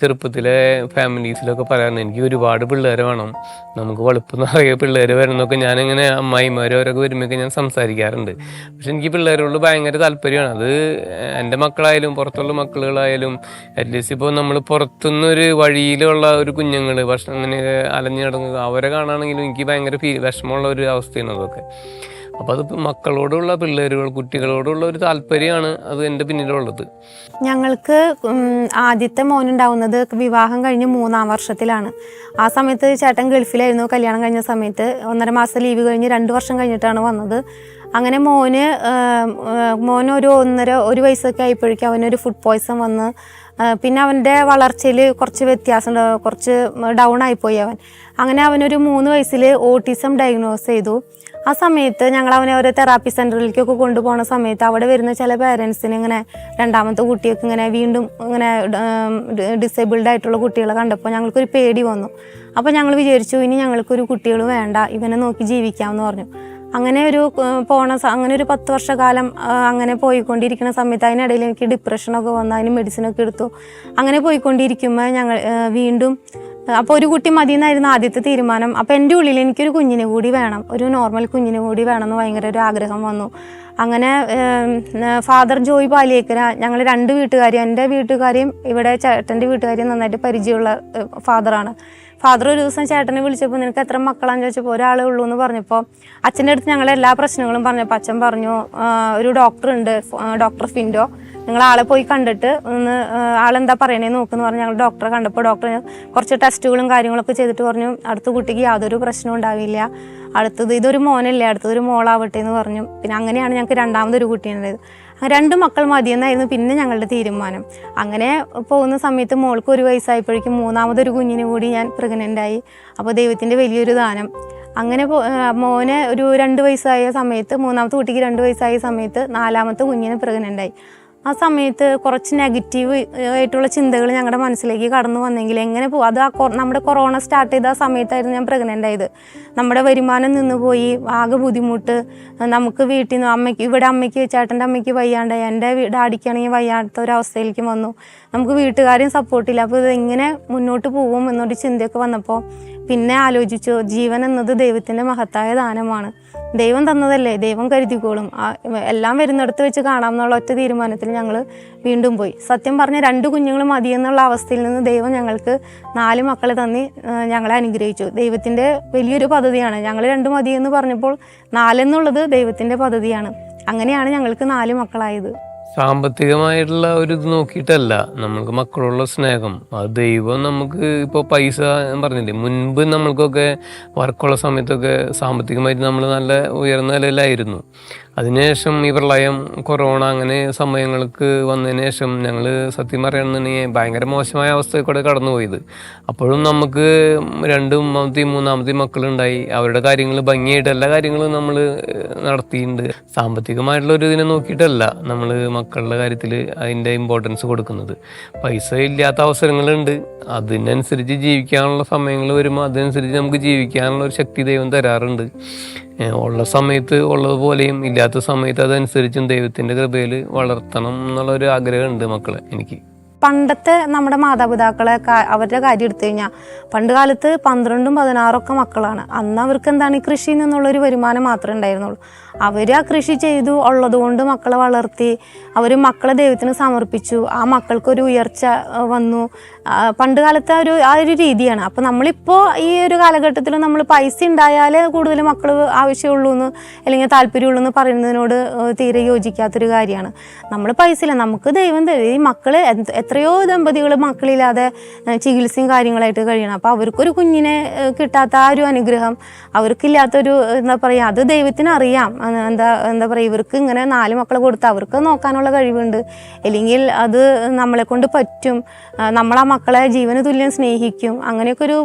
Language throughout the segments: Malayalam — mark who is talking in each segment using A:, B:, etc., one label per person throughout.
A: ചെറുപ്പത്തിലെ ഫാമിലീസിലൊക്കെ പറയാറുണ്ട് എനിക്ക് ഒരുപാട് പിള്ളേർ വേണം. നമുക്ക് വളുപ്പം നിറയെ പിള്ളേർ വരുന്നൊക്കെ ഞാനിങ്ങനെ അമ്മായിമാരും അവരൊക്കെ വരുമ്പോഴൊക്കെ ഞാൻ സംസാരിക്കാറുണ്ട്. പക്ഷെ എനിക്ക് പിള്ളേരോട് ഭയങ്കര താല്പര്യമാണ്. അത് എന്റെ മക്കളായാലും പുറത്തുള്ള മക്കളുകളായാലും അറ്റ്ലീസ്റ്റ് ഇപ്പോൾ നമ്മൾ പുറത്തുനിന്ന് ഒരു വഴിയിലുള്ള ഒരു കുഞ്ഞുങ്ങൾ ഭക്ഷണം അങ്ങനെ അലഞ്ഞു കിടങ്ങുക അവരെ കാണുകയാണെങ്കിലും എനിക്ക് ഭയങ്കര ഫീ വിഷമമുള്ള ഒരു അവസ്ഥയാണ് അതൊക്കെ. അപ്പോൾ അത് മക്കളോടുള്ള പിള്ളേരുകൾ കുട്ടികളോടുള്ള ഒരു താല്പര്യമാണ് അത് എന്റെ പിന്നിലുള്ളത്.
B: ഞങ്ങൾക്ക് ആദ്യത്തെ മോനുണ്ടാവുന്നത് വിവാഹം കഴിഞ്ഞ് മൂന്നാം വർഷത്തിലാണ്. ആ സമയത്ത് ചേട്ടൻ ഗൾഫിലായിരുന്നു. കല്യാണം കഴിഞ്ഞ സമയത്ത് ഒന്നര മാസം ലീവ് കഴിഞ്ഞ് രണ്ട് വർഷം കഴിഞ്ഞിട്ടാണ് വന്നത്. അങ്ങനെ മോന് മോന് ഒരു ഒന്നര ഒരു വയസ്സൊക്കെ ആയപ്പോഴേക്കും അവനൊരു ഫുഡ് പോയ്സൺ വന്ന് പിന്നെ അവന്റെ വളർച്ചയിൽ കുറച്ച് വ്യത്യാസം. കുറച്ച് ഡൗൺ ആയിപ്പോയി അവൻ. അങ്ങനെ അവനൊരു മൂന്ന് വയസ്സിൽ ഓട്ടിസം ഡയഗ്നോസ് ചെയ്തു. ആ സമയത്ത് ഞങ്ങൾ അവനെ ഓരോ തെറാപ്പി സെന്ററിലേക്കൊക്കെ കൊണ്ടുപോകുന്ന സമയത്ത് അവിടെ വരുന്ന ചില പേരൻസിന് ഇങ്ങനെ രണ്ടാമത്തെ കുട്ടിയൊക്കെ ഇങ്ങനെ വീണ്ടും ഇങ്ങനെ ഡിസേബിൾഡ് ആയിട്ടുള്ള കുട്ടികളെ കണ്ടപ്പോൾ ഞങ്ങൾക്കൊരു പേടി വന്നു. അപ്പോൾ ഞങ്ങൾ വിചാരിച്ചു ഇനി ഞങ്ങൾക്കൊരു കുട്ടികൾ വേണ്ട. ഇവനെ നോക്കി ജീവിക്കാമെന്ന് പറഞ്ഞു. അങ്ങനെ ഒരു പോണ അങ്ങനെ ഒരു പത്ത് വർഷക്കാലം അങ്ങനെ പോയിക്കൊണ്ടിരിക്കുന്ന സമയത്ത് അതിനിടയിൽ എനിക്ക് ഡിപ്രഷനൊക്കെ വന്നു അതിന് മെഡിസിനൊക്കെ എടുത്തു. അങ്ങനെ പോയിക്കൊണ്ടിരിക്കുമ്പോൾ ഞങ്ങൾ വീണ്ടും അപ്പോൾ ഒരു കുട്ടി മതി എന്നായിരുന്നു ആദ്യത്തെ തീരുമാനം. അപ്പോൾ എന്റെ ഉള്ളിൽ എനിക്കൊരു കുഞ്ഞിനെ കൂടി വേണം ഒരു നോർമൽ കുഞ്ഞിനെ കൂടി വേണം എന്ന് ഭയങ്കര ഒരു ആഗ്രഹം വന്നു. അങ്ങനെ ഫാദർ ജോയ് പാലിയേക്കര ഞങ്ങൾ രണ്ട് വീട്ടുകാരും എന്റെ വീട്ടുകാരെയും ഇവിടെ ചേട്ടന്റെ വീട്ടുകാരെയും നന്നായിട്ട് പരിചയമുള്ള ഫാദറാണ്. ഫാദർ ഒരു ദിവസം ചേട്ടനെ വിളിച്ചപ്പോൾ നിനക്ക് എത്ര മക്കളാന്ന് ചോദിച്ചപ്പോൾ ഒരാളേ ഉള്ളൂ എന്ന് പറഞ്ഞപ്പോൾ അച്ഛന്റെ അടുത്ത് ഞങ്ങൾ എല്ലാ പ്രശ്നങ്ങളും പറഞ്ഞപ്പോൾ അച്ഛൻ പറഞ്ഞു "ആ, ഒരു ഡോക്ടർ ഉണ്ട് ഡോക്ടർ ഫിൻഡോ. നിങ്ങൾ ആളെ പോയി കണ്ടിട്ട് ഒന്ന് ആളെന്താ പറയണേ നോക്കുന്നു പറഞ്ഞ് ഞങ്ങൾ ഡോക്ടറെ കണ്ടപ്പോൾ ഡോക്ടർ കുറച്ച് ടെസ്റ്റുകളും കാര്യങ്ങളൊക്കെ ചെയ്തിട്ട് പറഞ്ഞു അടുത്ത കുട്ടിക്ക് യാതൊരു പ്രശ്നവും ഉണ്ടാവില്ല. അടുത്തത് ഇതൊരു മോനല്ലേ അടുത്തതൊരു മോളാവട്ടെ എന്ന് പറഞ്ഞു. പിന്നെ അങ്ങനെയാണ് ഞങ്ങൾക്ക് രണ്ടാമതൊരു കുട്ടിയുണ്ടായത് രണ്ട് മക്കൾ മതിയെന്നായിരുന്നു പിന്നെ ഞങ്ങളുടെ തീരുമാനം. അങ്ങനെ പോകുന്ന സമയത്ത് മോൾക്ക് ഒരു വയസ്സായപ്പോഴേക്കും മൂന്നാമതൊരു കുഞ്ഞിന് കൂടി ഞാൻ പ്രഗ്നന്റ് ആയി. അപ്പോൾ ദൈവത്തിന്റെ വലിയൊരു ദാനം. അങ്ങനെ മോനെ ഒരു രണ്ട് വയസ്സായ സമയത്ത് മൂന്നാമത്തെ കുട്ടിക്ക് രണ്ട് വയസ്സായ സമയത്ത് നാലാമത്തെ കുഞ്ഞിന് പ്രഗ്നന്റ് ആയി. ആ സമയത്ത് കുറച്ച് നെഗറ്റീവ് ആയിട്ടുള്ള ചിന്തകൾ ഞങ്ങളുടെ മനസ്സിലേക്ക് കടന്നു വന്നെങ്കിൽ എങ്ങനെ പോകും അത് ആ നമ്മുടെ കൊറോണ സ്റ്റാർട്ട് ചെയ്ത ആ സമയത്തായിരുന്നു ഞാൻ പ്രഗ്നന്റ് ആയത്. നമ്മുടെ വരുമാനം നിന്ന് പോയി ആകെ ബുദ്ധിമുട്ട്. നമുക്ക് വീട്ടിൽ നിന്ന് അമ്മയ്ക്ക് ഇവിടെ അമ്മയ്ക്ക് ചേട്ടന്റെ അമ്മയ്ക്ക് വയ്യാണ്ടായി. എന്റെ ഡാഡിക്കാണെങ്കിൽ വയ്യാത്ത ഒരവസ്ഥയിലേക്ക് വന്നു. നമുക്ക് വീട്ടുകാരെയും സപ്പോർട്ടില്ല അപ്പോൾ ഇത് എങ്ങനെ മുന്നോട്ട് പോകും എന്നൊരു ചിന്തയൊക്കെ വന്നപ്പോൾ പിന്നെ ആലോചിച്ചു. ജീവൻ എന്നത് ദൈവത്തിന്റെ മഹത്തായ ദാനമാണ്. ദൈവം തന്നതല്ലേ? ദൈവം കരുതിക്കോളും. എല്ലാം വരുന്നിടത്ത് വെച്ച് കാണാം എന്നുള്ള ഒറ്റ തീരുമാനത്തിൽ ഞങ്ങൾ വീണ്ടും പോയി. സത്യം പറഞ്ഞ രണ്ട് കുഞ്ഞുങ്ങൾ മതിയെന്നുള്ള അവസ്ഥയിൽ നിന്ന് ദൈവം ഞങ്ങൾക്ക് നാല് മക്കളെ തന്നി ഞങ്ങളെ അനുഗ്രഹിച്ചു. ദൈവത്തിന്റെ വലിയൊരു പദ്ധതിയാണ്. ഞങ്ങൾ രണ്ട് മതിയെന്ന് പറഞ്ഞപ്പോൾ നാലെന്നുള്ളത് ദൈവത്തിന്റെ പദ്ധതിയാണ്. അങ്ങനെയാണ് ഞങ്ങൾക്ക് നാല് മക്കളായത്.
A: സാമ്പത്തികമായിട്ടുള്ള ഒരു ഇത് നോക്കിയിട്ടല്ല. നമ്മൾക്ക് മക്കളുള്ള സ്നേഹം. അത് ദൈവം നമുക്ക് ഇപ്പോൾ പൈസ ഞാൻ പറഞ്ഞില്ലേ മുൻപ് നമ്മൾക്കൊക്കെ വർക്കുള്ള സമയത്തൊക്കെ സാമ്പത്തികമായിട്ട് നമ്മൾ നല്ല ഉയർന്ന നിലയിലായിരുന്നു അതിനുശേഷം ഈ പ്രളയം കൊറോണ അങ്ങനെ സമയങ്ങൾക്ക് വന്നതിന് ശേഷം ഞങ്ങൾ സത്യം പറയുകയാണെന്നുണ്ടെങ്കിൽ ഭയങ്കര മോശമായ അവസ്ഥയിൽ കൂടെ കടന്നുപോയത്. അപ്പോഴും നമുക്ക് രണ്ടും മൂന്നാമത്തെയും മൂന്നാമത്തെയും മക്കളുണ്ടായി. അവരുടെ കാര്യങ്ങൾ ഭംഗിയായിട്ട് എല്ലാ കാര്യങ്ങളും നമ്മൾ നടത്തിയിട്ടുണ്ട്. സാമ്പത്തികമായിട്ടുള്ള ഒരു ഇതിനെ നോക്കിയിട്ടല്ല നമ്മൾ മക്കളുടെ കാര്യത്തിൽ അതിന്റെ ഇമ്പോർട്ടൻസ് കൊടുക്കുന്നത്. പൈസ ഇല്ലാത്ത അവസരങ്ങളുണ്ട്. അതിനനുസരിച്ച് ജീവിക്കാനുള്ള സമയങ്ങൾ വരുമ്പോൾ അതിനനുസരിച്ച് നമുക്ക് ജീവിക്കാനുള്ള ഒരു ശക്തി ദൈവം തരാറുണ്ട്. ഉള്ള സമയത്ത് ഉള്ളതുപോലെയും ഇല്ലാത്ത സമയത്ത് അതനുസരിച്ചും ദൈവത്തിന്റെ കൃപയിൽ വളർത്തണം എന്നുള്ള ഒരു ആഗ്രഹമുണ്ട് മക്കളെ എനിക്ക്.
B: പണ്ടത്തെ നമ്മുടെ മാതാപിതാക്കളെ അവരുടെ കാര്യം എടുത്തു കഴിഞ്ഞാൽ പണ്ട് കാലത്ത് പന്ത്രണ്ടും പതിനാറൊക്കെ മക്കളാണ്. അന്ന് അവർക്ക് എന്താണ് ഈ കൃഷിയിൽ നിന്നുള്ളൊരു വരുമാനം മാത്രമേ ഉണ്ടായിരുന്നുള്ളൂ. അവർ ആ കൃഷി ചെയ്തു ഉള്ളതുകൊണ്ട് മക്കളെ വളർത്തി അവർ മക്കളെ ദൈവത്തിന് സമർപ്പിച്ചു ആ മക്കൾക്കൊരു ഉയർച്ച വന്നു. പണ്ട് കാലത്തെ ഒരു ആ ഒരു രീതിയാണ്. അപ്പോൾ നമ്മളിപ്പോൾ ഈ ഒരു കാലഘട്ടത്തിൽ നമ്മൾ പൈസ ഉണ്ടായാലേ കൂടുതൽ മക്കൾ ആവശ്യമുള്ളൂ എന്ന് അല്ലെങ്കിൽ താല്പര്യമുള്ളൂ എന്ന് പറയുന്നതിനോട് തീരെ യോജിക്കാത്തൊരു കാര്യമാണ്. നമ്മൾ പൈസ ഇല്ല. നമുക്ക് ദൈവം തരും. ഈ മക്കൾ എത്രയോ ദമ്പതികൾ മക്കളില്ലാതെ ചികിത്സയും കാര്യങ്ങളായിട്ട് കഴിയണം. അപ്പോൾ അവർക്കൊരു കുഞ്ഞിനെ കിട്ടാത്ത ആ ഒരു അനുഗ്രഹം അവർക്കില്ലാത്തൊരു എന്താ പറയുക അത് ദൈവത്തിന് അറിയാം എന്താ എന്താ പറയുക ഇവർക്ക് ഇങ്ങനെ നാല് മക്കളെ കൊടുത്ത് അവർക്ക് നോക്കാനുള്ള കഴിവുണ്ട്. അല്ലെങ്കിൽ അത് നമ്മളെ കൊണ്ട് പറ്റും. നമ്മൾ ആ മക്കളെ ജീവന് തുല്യം സ്നേഹിക്കും. അങ്ങനെയൊക്കെ ഒരു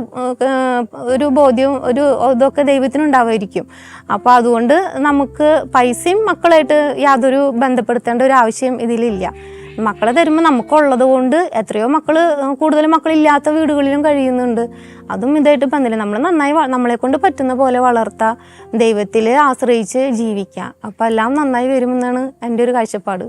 B: ഒരു ബോധ്യവും ഒരു ഇതൊക്കെ ദൈവത്തിനുണ്ടാവുമായിരിക്കും അപ്പോൾ അതുകൊണ്ട് നമുക്ക് പൈസയും മക്കളായിട്ട് യാതൊരു ബന്ധപ്പെടുത്തേണ്ട ഒരു ആവശ്യം ഇതിലില്ല. മക്കളെ തരുമ്പോൾ നമുക്കുള്ളത് കൊണ്ട് എത്രയോ മക്കൾ കൂടുതൽ മക്കളില്ലാത്ത വീടുകളിലും കഴിയുന്നുണ്ട്. അതും ഇതായിട്ട് ബന്ധമില്ല നമ്മൾ നന്നായി നമ്മളെ കൊണ്ട് പറ്റുന്ന പോലെ വളർത്താം ദൈവത്തിൽ ആശ്രയിച്ച് ജീവിക്കാം. അപ്പം എല്ലാം നന്നായി വരുമെന്നാണ് എന്റെ ഒരു കാഴ്ചപ്പാട്.